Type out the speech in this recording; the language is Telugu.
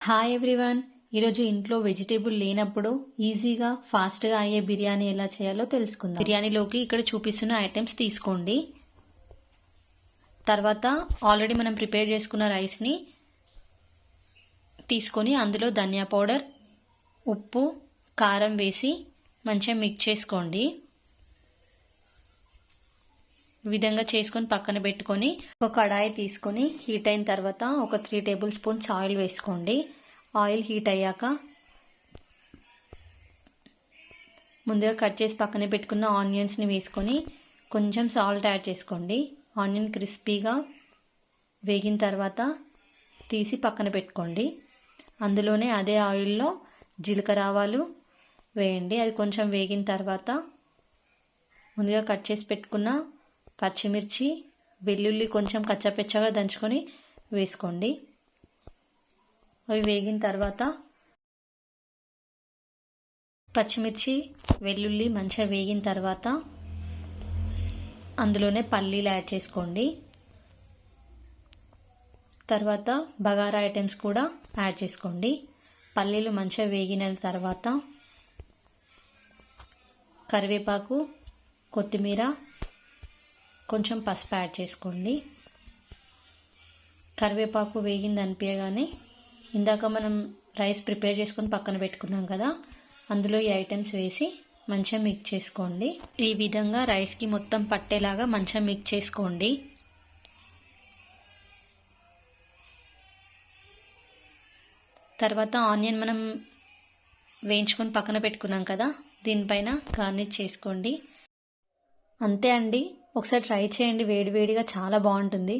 హాయ్ ఎవ్రీవన్ ఈరోజు ఇంట్లో వెజిటేబుల్ లేనప్పుడు ఈజీగా ఫాస్ట్గా అయ్యే బిర్యానీ ఎలా చేయాలో తెలుసుకుందాం. బిర్యానీలోకి ఇక్కడ చూపిస్తున్న ఐటమ్స్ తీసుకోండి. తర్వాత ఆల్రెడీ మనం ప్రిపేర్ చేసుకున్న రైస్ని తీసుకొని అందులో ధనియా పౌడర్ ఉప్పు కారం వేసి మంచిగా మిక్స్ చేసుకోండి. విధంగా చేసుకొని పక్కన పెట్టుకొని ఒక కడాయి తీసుకొని హీట్ అయిన తర్వాత ఒక త్రీ టేబుల్ స్పూన్స్ ఆయిల్ వేసుకోండి. ఆయిల్ హీట్ అయ్యాక ముందుగా కట్ చేసి పక్కన పెట్టుకున్న ఆనియన్స్ని వేసుకొని కొంచెం సాల్ట్ యాడ్ చేసుకోండి. ఆనియన్ క్రిస్పీగా వేగిన తర్వాత తీసి పక్కన పెట్టుకోండి. అందులోనే అదే ఆయిల్లో జీలకర్ర ఆవాలు వేయండి. అది కొంచెం వేగిన తర్వాత ముందుగా కట్ చేసి పెట్టుకున్న పచ్చిమిర్చి వెల్లుల్లి కొంచెం కచ్చపెచ్చగా దంచుకొని వేసుకోండి. అవి వేగిన తర్వాత పచ్చిమిర్చి వెల్లుల్లి మంచిగా వేగిన తర్వాత అందులోనే పల్లీలు యాడ్ చేసుకోండి. తర్వాత బగారా ఐటమ్స్ కూడా యాడ్ చేసుకోండి. పల్లీలు మంచిగా వేగిన తర్వాత కరివేపాకు కొత్తిమీర కొంచెం పసుపు యాడ్ చేసుకోండి. కరివేపాకు వేగింది అనిపించగానే ఇందాక మనం రైస్ ప్రిపేర్ చేసుకొని పక్కన పెట్టుకున్నాం కదా అందులో ఈ ఐటమ్స్ వేసి మంచిగా మిక్స్ చేసుకోండి. ఈ విధంగా రైస్కి మొత్తం పట్టేలాగా మంచిగా మిక్స్ చేసుకోండి. తర్వాత ఆనియన్ మనం వేయించుకొని పక్కన పెట్టుకున్నాం కదా దీనిపైన గార్నిష్ చేసుకోండి. అంతే అండి. ఒకసారి ట్రై చేయండి. వేడివేడిగా చాలా బాగుంటుంది.